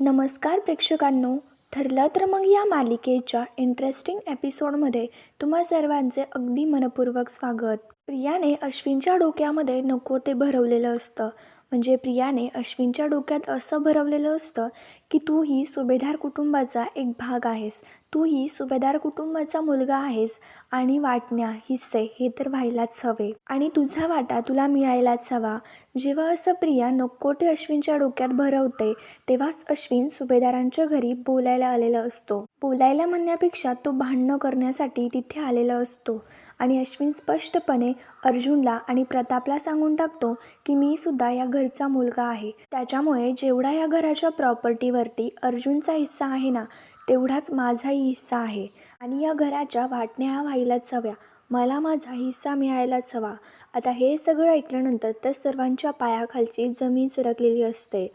नमस्कार प्रेक्षकांनो ठरलं तर मग या मालिकेच्या इंटरेस्टिंग एपिसोडमध्ये तुम्हा सर्वांचे अगदी मनपूर्वक स्वागत. प्रियाने अश्विनच्या डोक्यामध्ये नको ते भरवलेलं असतं. म्हणजे प्रियाने अश्विनच्या डोक्यात असं भरवलेलं असतं की तू ही सुभेदार कुटुंबाचा एक भाग आहेस. तू ही सुभेदार कुटुंबाचा मुलगा आहेस आणि वाटण्या हिस्से हे तर व्हायलाच हवे. आणि तुझा वाटा तुला मिळायलाच हवा. जेव्हा असं प्रिया नको ते अश्विनच्या डोक्यात भरवते तेव्हाच अश्विन सुभेदारांच्या घरी बोलायला आलेला असतो. बोलायला म्हणण्यापेक्षा तो भांडणं करण्यासाठी तिथे आलेला असतो. आणि अश्विन स्पष्टपणे अर्जुनला आणि प्रतापला सांगून टाकतो की मी सुद्धा या घरचा मुलगा आहे. त्याच्यामुळे जेवढा या घराच्या प्रॉपर्टीवरती अर्जुनचा हिस्सा आहे ना तेवढाच माझाही हिस्सा आहे. आणि या घराच्या वाटण्या ह्या व्हायलाच हव्या. मला माझा हिस्सा मिळायलाच हवा. आता हे सगळं ऐकल्यानंतर तर सर्वांच्या पायाखालची जमीन सरकलेली असते.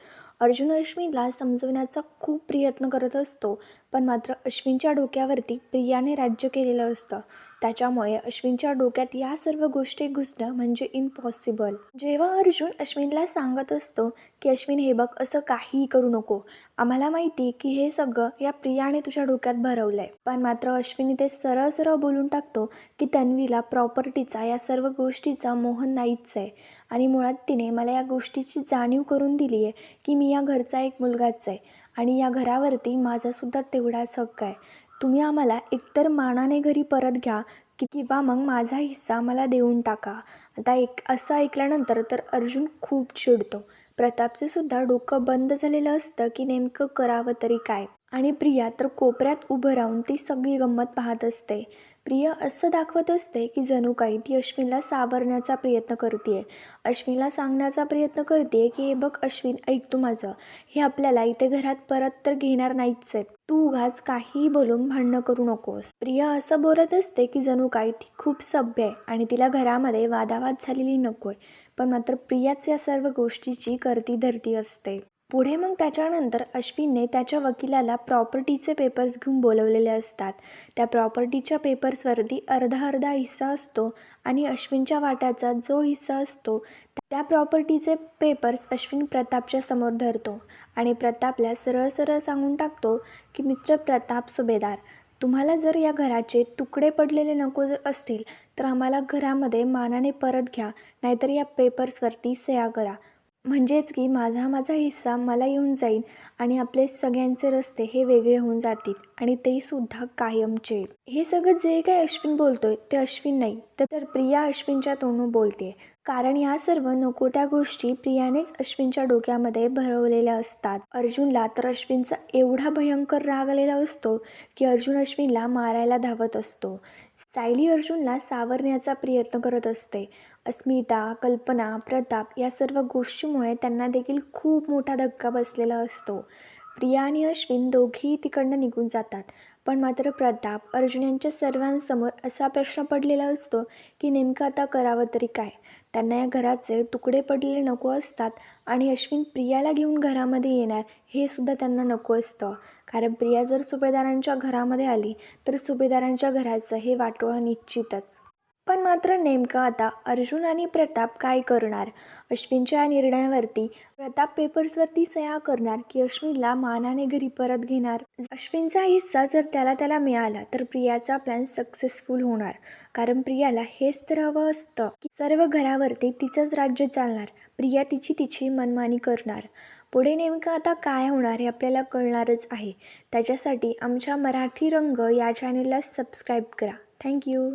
अर्जुन अश्विनला समजवण्याचा खूप प्रयत्न करत असतो पण मात्र अश्विनच्या डोक्यावरती प्रियाने राज्य केलेलं असतं. त्याच्यामुळे अश्विनच्या डोक्यात या सर्व गोष्टी घुसणं म्हणजे इम्पॉसिबल जेव्हा अर्जुन अश्विनला सांगत असतो की अश्विन हे बघ असं काहीही करू नको. आम्हाला माहिती की हे सगळं या प्रियाने तुझ्या डोक्यात भरवलंय. पण मात्र अश्विनी ते सरळ सरळ बोलून टाकतो की तन्वीला प्रॉपर्टीचा या सर्व गोष्टीचा मोह नाहीच आहे. आणि मुळात तिने मला या गोष्टीची जाणीव करून दिली आहे की मी या घरचा एक मुलगाच आहे. आणि या घरावरती माझासुद्धा तेवढाच हक्क आहे. तुम्ही आम्हाला एकतर मानाने घरी परत घ्या की किंवा मग माझा हिस्सा मला देऊन टाका. आता एक असं ऐकल्यानंतर तर अर्जुन खूप चिडतो. प्रतापचे सुद्धा डोकं बंद झालेलं असतं की नेमकं करावं तरी काय? आणि प्रिया तर कोपऱ्यात उभं राहून ती सगळी गंमत पाहत असते. प्रिया असं दाखवत असते की जणू काही ती अश्विनला सावरण्याचा प्रयत्न करते अश्विनला सांगण्याचा प्रयत्न करते की हे बघ अश्विन ऐक तू माझं. हे आपल्याला इथे घरात परत तर घेणार नाहीच आहेत. तू उगाच काहीही बोलून भांडणं करू नकोस. प्रिया असं बोलत असते की जणू काही ती खूप सभ्य आहे आणि तिला घरामध्ये वादावाद झालेली नको आहे पण मात्र प्रियाच या सर्व गोष्टीची करती धरती असते. पुढे मग त्याच्यानंतर अश्विनने त्याच्या वकिलाला प्रॉपर्टीचे पेपर्स घेऊन बोलवलेले असतात. त्या प्रॉपर्टीच्या पेपर्सवरती अर्धा अर्धा हिस्सा असतो आणि अश्विनच्या वाट्याचा जो हिस्सा असतो त्या प्रॉपर्टीचे पेपर्स अश्विन प्रतापच्या समोर धरतो आणि प्रतापला सरळ सरळ सांगून टाकतो की मिस्टर प्रताप सुभेदार तुम्हाला जर या घराचे तुकडे पडलेले नको जर असतील तर आम्हाला घरामध्ये मानाने परत घ्या नाहीतर या पेपर्सवरती सया करा. म्हणजेच की माझा माझा हिस्सा मला येऊन जाईल आणि आपले सगळ्यांचे रस्ते हे वेगळे होऊन जातील आणि ते सुद्धा कायमचे. हे सगळं जे काही अश्विन बोलतोय ते अश्विन नाही तर प्रिया अश्विनच्या तोंडून बोलते कारण या सर्व नको त्या गोष्टी प्रियानेच अश्विनच्या डोक्यामध्ये भरवलेल्या असतात. अर्जुनला तर अश्विनचा एवढा भयंकर राग आलेला असतो की अर्जुन अश्विनला मारायला धावत असतो. सायली अर्जुनला सावरण्याचा प्रयत्न करत असते. अस्मिता कल्पना प्रताप या सर्व गोष्टीमुळे त्यांना देखील खूप मोठा धक्का बसलेला असतो. प्रिया आणि अश्विन दोघेही तिकडनं निघून जातात. पण मात्र प्रताप अर्जुन यांच्या सर्वांसमोर असा प्रश्न पडलेला असतो की नेमकं आता करावं तरी काय? त्यांना या घराचे तुकडे पडलेले नको असतात आणि अश्विन प्रियाला घेऊन घरामध्ये येणार हे सुद्धा त्यांना नको असतं. कारण प्रिया जर सुभेदारांच्या घरामध्ये आली तर सुभेदारांच्या घराचं हे वाटोळं निश्चितच. पण मात्र नेमकं आता अर्जुन आणि प्रताप काय करणार? अश्विनच्या या निर्णयावरती प्रताप पेपर्सवरती सह्या करणार की अश्विनला मानाने घरी परत घेणार? अश्विनचा हिस्सा जर त्याला त्याला मिळाला तर प्रियाचा प्लॅन सक्सेसफुल होणार. कारण प्रियाला हेच तर हवं असतं की सर्व घरावरती तिचंच राज्य चालणार. प्रिया तिची तिची मनमानी करणार. पुढे नेमकं आता काय होणार हे आपल्याला कळणारच आहे. त्याच्यासाठी आमच्या मराठी रंग या चॅनेलला सबस्क्राईब करा. थँक्यू